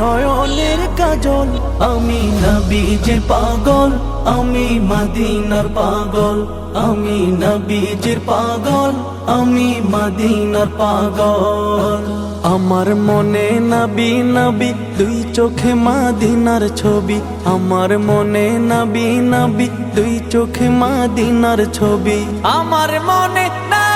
নয়নের কাজল, আমি নবীজির পাগল, আমি মদিনার পাগল, আমি নবীজির পাগল, আমি মদিনার পাগল। আমার মনে নবী নবী, দুই চোখে মাদিনার ছবি। আমার মনে নবী নবী, দুই চোখে মাদিনার ছবি। আমার মনে নবী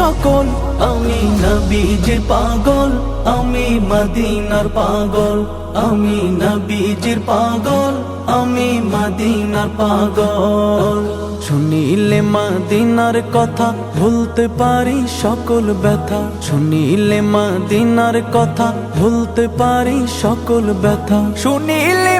সকল, আমি নবীজির পাগল, আমি মদিনার পাগল, আমি নবীজির পাগল, আমি মদিনার পাগল। শুনিলে মাদিনার কথা ভুলতে পারি সকল ব্যথা। শুনিলে মাদিনার কথা ভুলতে পারি সকল ব্যথা। শুনিলে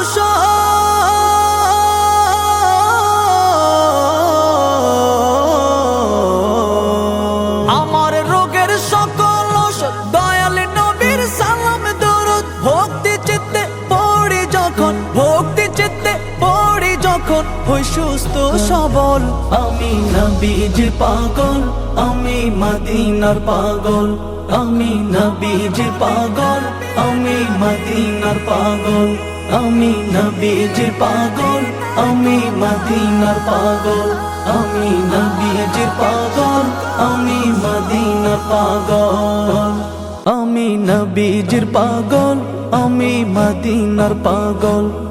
যখন হই সুস্থ সবল। আমি নবীজির পাগল, আমি মদিনার পাগল। আমি নবীজির পাগল, আমি মদিনার পাগল। আমি নবীজির পাগল, আমি মদিনার পাগল। আমি নবীজির পাগল, আমি মদিনার পাগল। আমি নবীজির পাগল, আমি মদিনার পাগল।